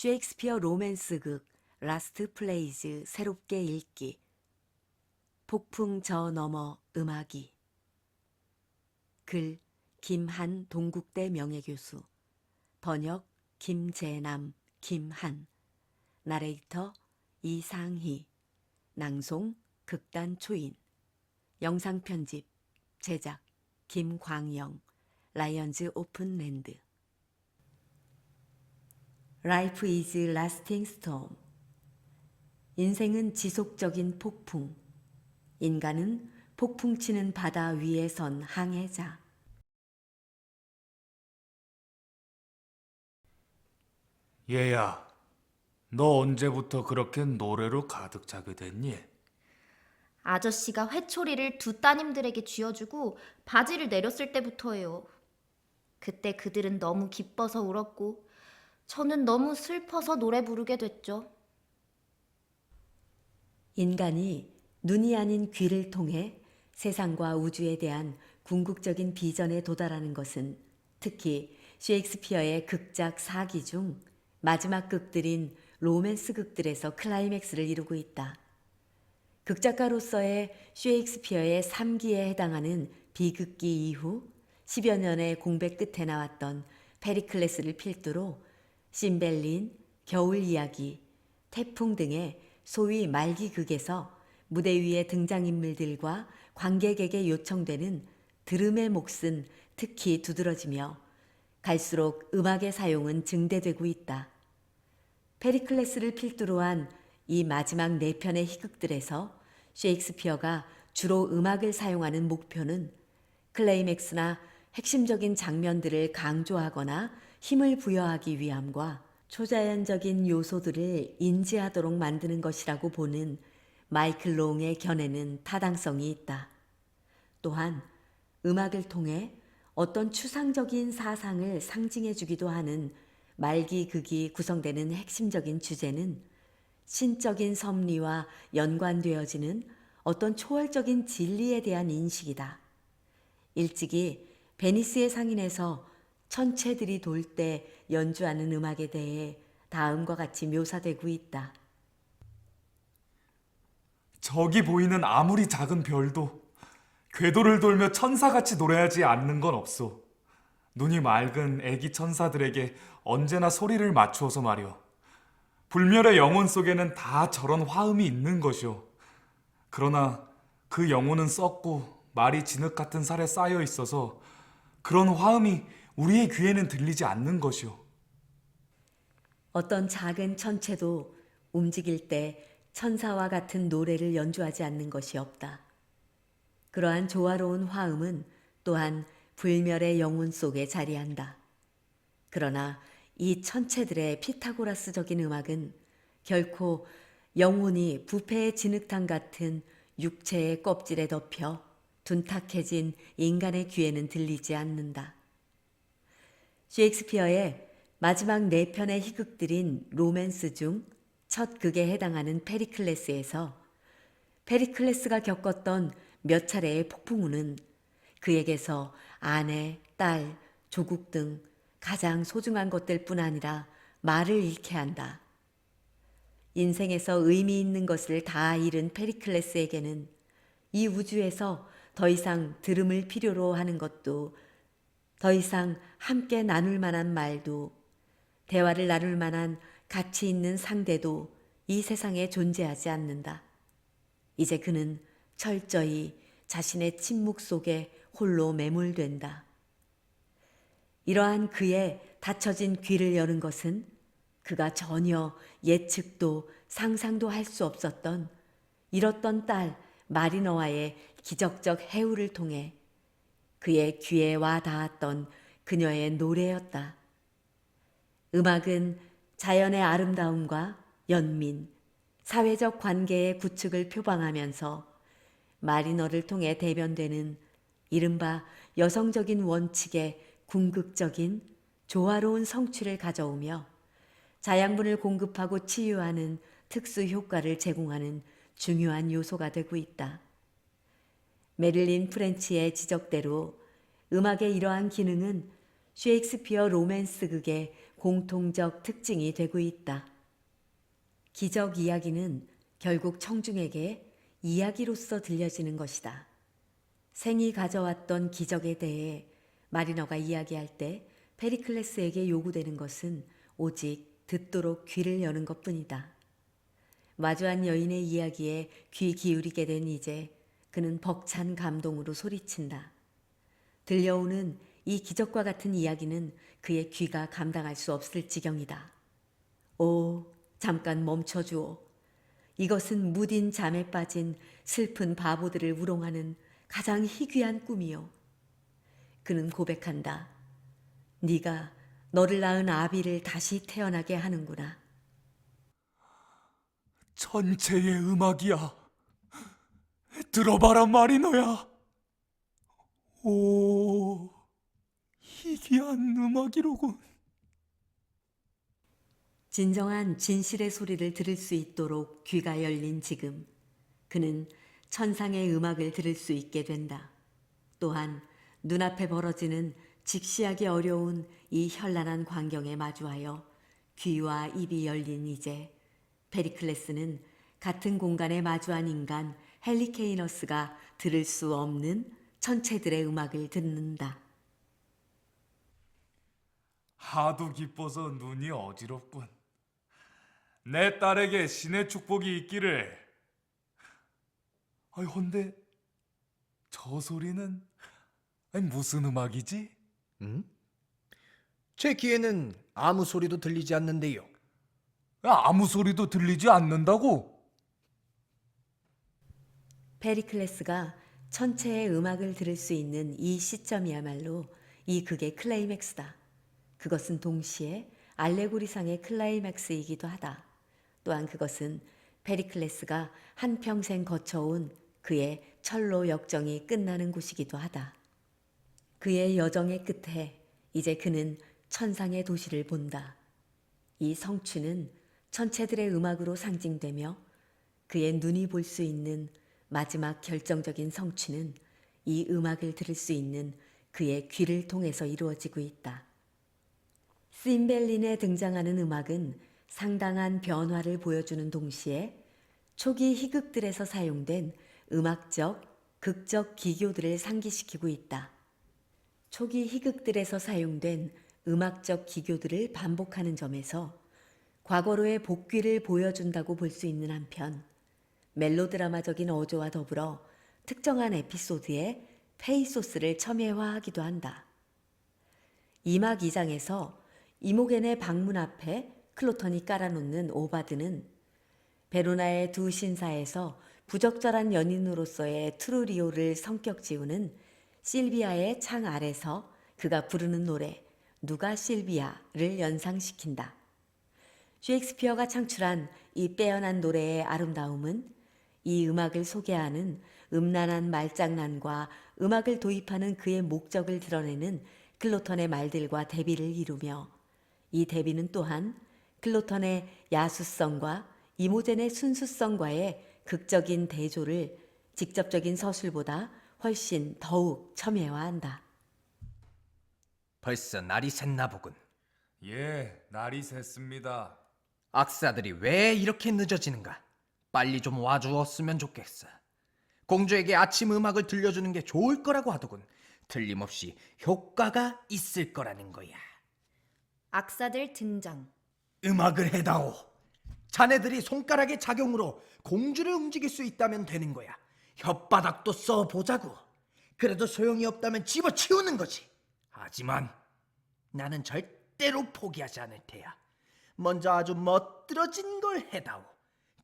셰익스피어 로맨스 극 라스트 플레이즈 새롭게 읽기. 폭풍 저 너머 음악이. 글 김한 동국대 명예교수. 번역 김재남 김한. 나레이터 이상희. 낭송 극단 초인. 영상 편집 제작 김광영. 라이언즈 오픈랜드 Life is lasting storm. 인생은 지속적인 폭풍. 인간은 폭풍 치는 바다 위에 선 항해자. 얘야, 너 언제부터 그렇게 노래로 가득 차게 됐니? 아저씨가 회초리를 두 따님들에게 쥐어주고 바지를 내렸을 때부터예요. 그때 그들은 너무 기뻐서 울었고 저는 너무 슬퍼서 노래 부르게 됐죠. 인간이 눈이 아닌 귀를 통해 세상과 우주에 대한 궁극적인 비전에 도달하는 것은 특히 셰익스피어의 극작 사기 중 마지막 극들인 로맨스 극들에서 클라이맥스를 이루고 있다. 극작가로서의 셰익스피어의 3기에 해당하는 비극기 이후 10여 년의 공백 끝에 나왔던 페리클레스를 필두로 심벨린, 겨울 이야기, 태풍 등의 소위 말기극에서 무대 위의 등장인물들과 관객에게 요청되는 들음의 몫은 특히 두드러지며 갈수록 음악의 사용은 증대되고 있다. 페리클레스를 필두로 한 이 마지막 네 편의 희극들에서 셰익스피어가 주로 음악을 사용하는 목표는 클레이맥스나 핵심적인 장면들을 강조하거나 힘을 부여하기 위함과 초자연적인 요소들을 인지하도록 만드는 것이라고 보는 마이클 롱의 견해는 타당성이 있다. 또한 음악을 통해 어떤 추상적인 사상을 상징해 주기도 하는 말기 극이 구성되는 핵심적인 주제는 신적인 섭리와 연관되어지는 어떤 초월적인 진리에 대한 인식이다. 일찍이 베니스의 상인에서 천체들이 돌 때 연주하는 음악에 대해 다음과 같이 묘사되고 있다. 저기 보이는 아무리 작은 별도 궤도를 돌며 천사같이 노래하지 않는 건 없소. 눈이 맑은 애기 천사들에게 언제나 소리를 맞추어서 말이오. 불멸의 영혼 속에는 다 저런 화음이 있는 것이오. 그러나 그 영혼은 썩고 말이 진흙 같은 살에 쌓여 있어서 그런 화음이 우리의 귀에는 들리지 않는 것이오. 어떤 작은 천체도 움직일 때 천사와 같은 노래를 연주하지 않는 것이 없다. 그러한 조화로운 화음은 또한 불멸의 영혼 속에 자리한다. 그러나 이 천체들의 피타고라스적인 음악은 결코 영혼이 부패의 진흙탕 같은 육체의 껍질에 덮여 둔탁해진 인간의 귀에는 들리지 않는다. 셰익스피어의 마지막 네 편의 희극들인 로맨스 중 첫 극에 해당하는 페리클레스에서 페리클레스가 겪었던 몇 차례의 폭풍우는 그에게서 아내, 딸, 조국 등 가장 소중한 것들 뿐 아니라 말을 잃게 한다. 인생에서 의미 있는 것을 다 잃은 페리클레스에게는 이 우주에서 더 이상 들음을 필요로 하는 것도 더 이상 함께 나눌 만한 말도 대화를 나눌 만한 가치 있는 상대도 이 세상에 존재하지 않는다. 이제 그는 철저히 자신의 침묵 속에 홀로 매몰된다. 이러한 그의 닫혀진 귀를 여는 것은 그가 전혀 예측도 상상도 할 수 없었던 잃었던 딸 마리너와의 기적적 해우를 통해 그의 귀에 와 닿았던 그녀의 노래였다. 음악은 자연의 아름다움과 연민, 사회적 관계의 구축을 표방하면서 마리너를 통해 대변되는 이른바 여성적인 원칙의 궁극적인 조화로운 성취를 가져오며 자양분을 공급하고 치유하는 특수 효과를 제공하는 중요한 요소가 되고 있다. 메릴린 프렌치의 지적대로 음악의 이러한 기능은 셰익스피어 로맨스 극의 공통적 특징이 되고 있다. 기적 이야기는 결국 청중에게 이야기로서 들려지는 것이다. 생이 가져왔던 기적에 대해 마리너가 이야기할 때 페리클레스에게 요구되는 것은 오직 듣도록 귀를 여는 것 뿐이다. 마주한 여인의 이야기에 귀 기울이게 된 이제 그는 벅찬 감동으로 소리친다. 들려오는 이 기적과 같은 이야기는 그의 귀가 감당할 수 없을 지경이다. 오, 잠깐 멈춰주오. 이것은 무딘 잠에 빠진 슬픈 바보들을 우롱하는 가장 희귀한 꿈이요. 그는 고백한다. 네가 너를 낳은 아비를 다시 태어나게 하는구나. 전체의 음악이야. 들어봐라 마리너야. 오, 희귀한 음악이로군. 진정한 진실의 소리를 들을 수 있도록 귀가 열린 지금 그는 천상의 음악을 들을 수 있게 된다. 또한 눈앞에 벌어지는 직시하기 어려운 이 현란한 광경에 마주하여 귀와 입이 열린 이제 페리클레스는 같은 공간에 마주한 인간 헬리케이너스가 들을 수 없는 천체들의 음악을 듣는다. 하도 기뻐서 눈이 어지럽군. 내 딸에게 신의 축복이 있기를. 아이 헌데 저 소리는 아니, 무슨 음악이지? 음? 제 귀에는 아무 소리도 들리지 않는데요. 아무 소리도 들리지 않는다고? 페리클레스가 천체의 음악을 들을 수 있는 이 시점이야말로 이 극의 클라이맥스다. 그것은 동시에 알레고리상의 클라이맥스이기도 하다. 또한 그것은 페리클레스가 한평생 거쳐온 그의 철로 역정이 끝나는 곳이기도 하다. 그의 여정의 끝에 이제 그는 천상의 도시를 본다. 이 성취는 천체들의 음악으로 상징되며 그의 눈이 볼 수 있는 마지막 결정적인 성취는 이 음악을 들을 수 있는 그의 귀를 통해서 이루어지고 있다. 심벨린에 등장하는 음악은 상당한 변화를 보여주는 동시에 초기 희극들에서 사용된 음악적, 극적 기교들을 상기시키고 있다. 초기 희극들에서 사용된 음악적 기교들을 반복하는 점에서 과거로의 복귀를 보여준다고 볼 수 있는 한편 멜로드라마적인 어조와 더불어 특정한 에피소드에 페이 소스를 첨예화하기도 한다. 2막 2장에서 이모겐의 방문 앞에 클로턴이 깔아놓는 오바드는 베로나의 두 신사에서 부적절한 연인으로서의 트루리오를 성격 지우는 실비아의 창 아래서 그가 부르는 노래 누가 실비아를 연상시킨다. 셰익스피어가 창출한 이 빼어난 노래의 아름다움은 이 음악을 소개하는 음란한 말장난과 음악을 도입하는 그의 목적을 드러내는 클로턴의 말들과 대비를 이루며 이 대비는 또한 클로턴의 야수성과 이모젠의 순수성과의 극적인 대조를 직접적인 서술보다 훨씬 더욱 첨예화한다. 벌써 날이 샜나 보군. 예, 날이 샜습니다. 악사들이 왜 이렇게 늦어지는가? 빨리 좀 와주었으면 좋겠어. 공주에게 아침 음악을 들려주는 게 좋을 거라고 하더군. 틀림없이 효과가 있을 거라는 거야. 악사들 등장. 음악을 해다오. 자네들이 손가락의 작용으로 공주를 움직일 수 있다면 되는 거야. 혓바닥도 써보자고. 그래도 소용이 없다면 집어치우는 거지. 하지만 나는 절대로 포기하지 않을 테야. 먼저 아주 멋들어진 걸 해다오.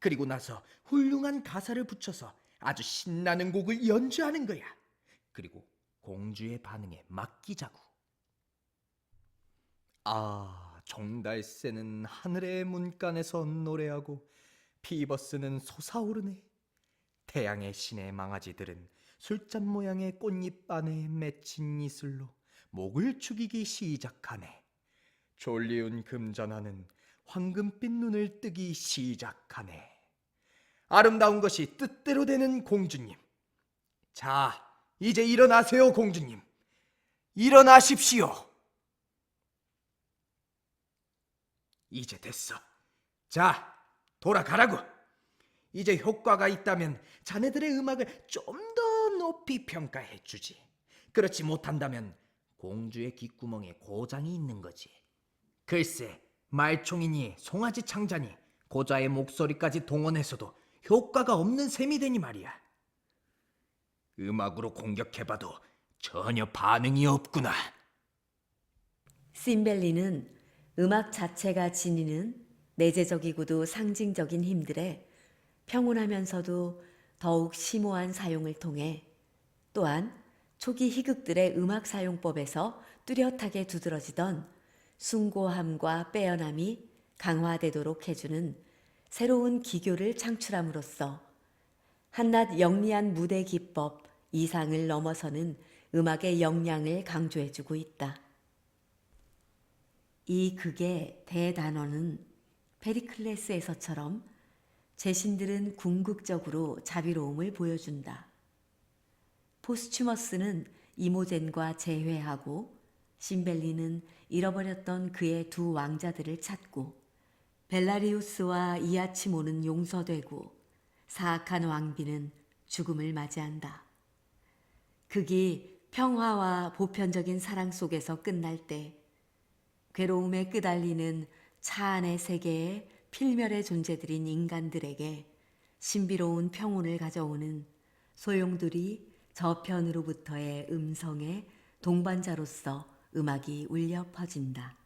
그리고 나서 훌륭한 가사를 붙여서 아주 신나는 곡을 연주하는 거야. 그리고 공주의 반응에 맡기자고. 아, 종달새는 하늘의 문간에서 노래하고 피버스는 솟아오르네. 태양의 신의 망아지들은 술잔 모양의 꽃잎 안에 맺힌 이슬로 목을 축이기 시작하네. 졸리운 금전하는 황금빛 눈을 뜨기 시작하네. 아름다운 것이 뜻대로 되는 공주님. 자, 이제 일어나세요, 공주님. 일어나십시오. 이제 됐어. 자, 돌아가라고. 이제 효과가 있다면 자네들의 음악을 좀 더 높이 평가해 주지. 그렇지 못한다면 공주의 귓구멍에 고장이 있는 거지. 글쎄, 말총이니 송아지 창자니 고자의 목소리까지 동원해서도 효과가 없는 셈이 되니 말이야. 음악으로 공격해봐도 전혀 반응이 없구나. 심벨리는 음악 자체가 지니는 내재적이고도 상징적인 힘들에 평온하면서도 더욱 심오한 사용을 통해 또한 초기 희극들의 음악 사용법에서 뚜렷하게 두드러지던 숭고함과 빼어남이 강화되도록 해주는 새로운 기교를 창출함으로써 한낱 영리한 무대 기법 이상을 넘어서는 음악의 역량을 강조해주고 있다. 이 극의 대단원은 페리클레스에서처럼 제신들은 궁극적으로 자비로움을 보여준다. 포스추머스는 이모젠과 재회하고 심벨리는 잃어버렸던 그의 두 왕자들을 찾고 벨라리우스와 이아치모는 용서되고 사악한 왕비는 죽음을 맞이한다. 극이 평화와 보편적인 사랑 속에서 끝날 때 괴로움에 끄달리는 차 안의 세계의 필멸의 존재들인 인간들에게 신비로운 평온을 가져오는 소용돌이 저편으로부터의 음성의 동반자로서 음악이 울려 퍼진다.